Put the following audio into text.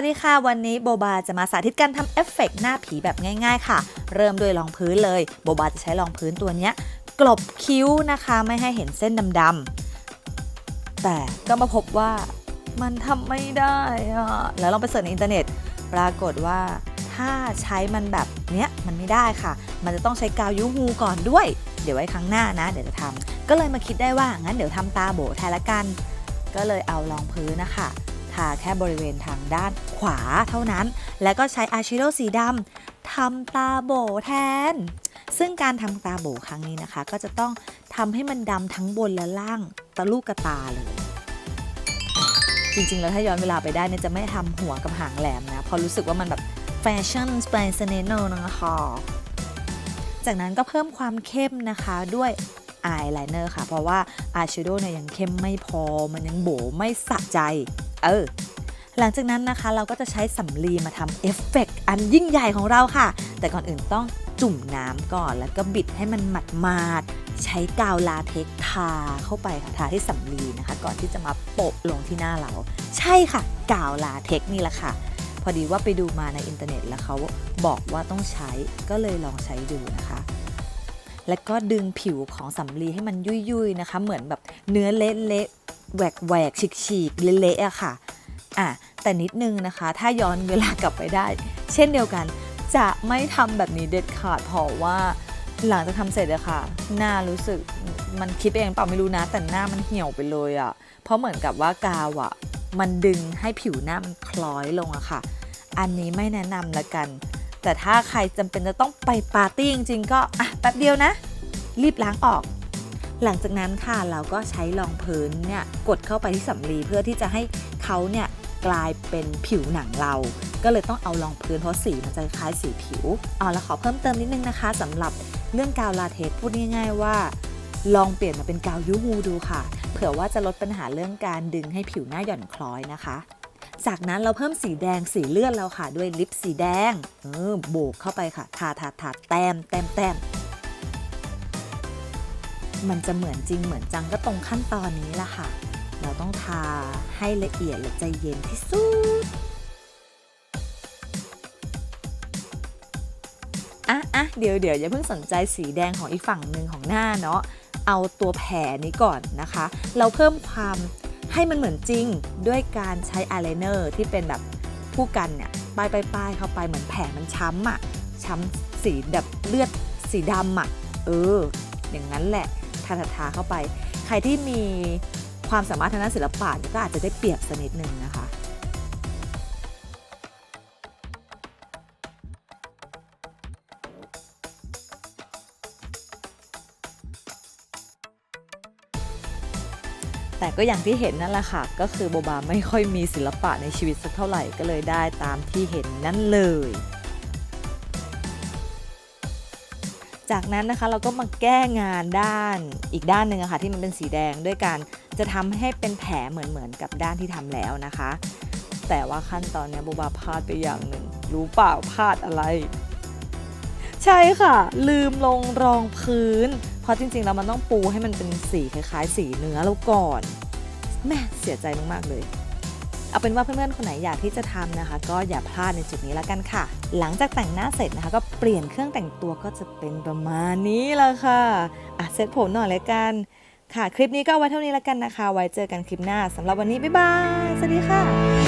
สวัสดีค่ะ วันนี้โบบาจะมาสาธิตการทำเอฟเฟกต์หน้าผีแบบง่าย ๆ ค่ะ เริ่มด้วยรองพื้นเลย โบบาจะใช้รองพื้นตัวนี้กลบคิ้วนะคะไม่ให้เห็นเส้นดำๆแต่ก็มาพบว่ามันทำไม่ได้อะแล้วลองไปเสิร์ชในอินเทอร์เน็ต ปรากฏว่าถ้าใช้มันแบบเนี้ยมันไม่ได้ค่ะ มันจะต้องใช้กาวยูฮูก่อนด้วย เดี๋ยวไว้ครั้งหน้านะ เดี๋ยวจะทำก็เลยมาคิดได้ว่างั้นเดี๋ยวทำตาโบแทนละกัน ก็เลยเอารองพื้นนะคะาแค่บริเวณทางด้านขวาเท่านั้น แล้วก็ใช้อายแชโดสีดำทำตาโบแทน ซึ่งการทำตาโบครั้งนี้นะคะ ก็จะต้องทำให้มันดำทั้งบนและล่างตะลูกกระตาเลยจริงๆ แล้วถ้าย้อนเวลาไปได้เนี่ยจะไม่ทำหัวกับหางแหลมนะเพราะรู้สึกว่ามันแบบแฟชั่นสเปนเซเนโนนะคะจากนั้นก็เพิ่มความเข้มนะคะด้วยอายไลเนอร์ค่ะ เพราะว่าอายแชโดเนี่ยยังเข้มไม่พอมันยังโบไม่สะใจ เออหลังจากนั้นนะคะเราก็จะใช้สำลีมาทำเอฟเฟกต์อันยิ่งใหญ่ของเราค่ะ แต่ก่อนอื่นต้องจุ่มน้ำก่อนแล้วก็บิดให้มันหมัดมาดใช้กาวลาเท็กซ์ทาเข้าไปค่ะทาที่สำลีนะคะ ก่อนที่จะมาโปะลงที่หน้าเรา ใช่ค่ะ กาวลาเท็กซ์นี่แหละค่ะ พอดีว่าไปดูมาในอินเทอร์เน็ตแล้วเขาบอกว่าต้องใช้ก็เลยลองใช้ดูนะคะ แล้วก็ดึงผิวของสำลีให้มันยุ่ยๆนะคะ เหมือนแบบเนื้อเละๆ แหวกแหวกๆฉีกเละๆอะค่ะอะแต่นิดนึงนะคะ ถ้าย้อนเวลากลับไปได้ เช่นเดียวกัน จะไม่ทำแบบนี้เด็ดขาดเพราะว่าหลังจากทำเสร็จอะค่ะ หน้ารู้สึกมันคิดเองเปล่าไม่รู้นะ แต่หน้ามันเหี่ยวไปเลยอะเพราะเหมือนกับว่ากาวอะมันดึงให้ผิวหน้ามันคล้อยลงอะค่ะ อันนี้ไม่แนะนำละกัน แต่ถ้าใครจำเป็นจะต้องไปปาร์ตี้จริงๆก็อะแป๊บเดียวนะ รีบล้างออก หลังจากนั้นค่ะเราก็ใช้รองพื้นเนี่ยกดเข้าไปที่สำลีเพื่อที่จะให้เขาเนี่ยกลายเป็นผิวหนังเรา ก็เลยต้องเอารองพื้นเพราะสีมันจะคล้ายสีผิวเอาแล้วขอเพิ่มเติมนิดนึงนะคะสำหรับเรื่องกาวลาเท็กพูดง่าย ๆ ว่า ลองเปลี่ยนมาเป็นกาวยูฮูดูค่ะ เผื่อว่าจะลดปัญหาเรื่องการดึงให้ผิวหน้าหย่อนคล้อยนะคะ จากนั้นเราเพิ่มสีแดงสีเลือดเราค่ะ ด้วยลิปสีแดงเออโบกเข้าไปค่ะ ทาทาทาแต้มแต้มแต้ม มันจะเหมือนจริงเหมือนจังก็ตรงขั้นตอนนี้ละค่ะ เราต้องทาให้ละเอียดและใจเย็นที่สุดอะอะเดี๋ยวเดี๋ยวอย่าเพิ่งสนใจสีแดงของอีกฝั่งหนึ่งของหน้าเนาะเอาตัวแผลนี้ก่อนนะคะ เราเพิ่มความให้มันเหมือนจริงด้วยการใช้อายไลเนอร์ที่เป็นแบบผู้กันเนี่ยป้ายป้ายป้ายเข้าไปเหมือนแผลมันช้ำอะ่ะช้ำสีแบบเลือดสีดำอะเออ อย่างนั้นแหละ ทาทาทาเข้าไป ใครที่มีความสามารถทางด้านศิลปะก็อาจจะได้เปรียบสักนิดนึงนะคะแต่ก็อย่างที่เห็นนั่นแหละค่ะ ก็คือโบบาไม่ค่อยมีศิลปะในชีวิตสักเท่าไหร่ก็เลยได้ตามที่เห็นนั่นเลย จากนั้นนะคะเราก็มาแก้งานด้านอีกด้านหนึ่งอะค่ะที่มันเป็นสีแดงด้วยการจะทำให้เป็นแผลเหมือนเหมือนๆกับด้านที่ทำแล้วนะคะ แต่ว่าขั้นตอนนี้ยโบาพลาดไปอย่างหนึ่ง รู้เปล่าพลาดอะไร ใช่ค่ะ ลืมลงรองพื้น เพราะจริงๆแล้วมันต้องปูให้มันเป็นสีคล้ายๆ สีเนื้อแล้วก่อนแม่เสียใจมากๆเลย เอาเป็นว่าเพื่อนๆคนไหนอยากที่จะทำนะคะ ก็อย่าพลาดในจุดนี้แล้วกันค่ะ หลังจากแต่งหน้าเสร็จนะคะ ก็เปลี่ยนเครื่องแต่งตัวก็จะเป็นประมาณนี้ละค่ะอะเซตผมหน่อยเลยกันค่ะ คลิปนี้ก็ไว้เท่านี้แล้วกันนะคะ ไว้เจอกันคลิปหน้าสำหรับวันนี้ บ๊ายบาย สวัสดีค่ะ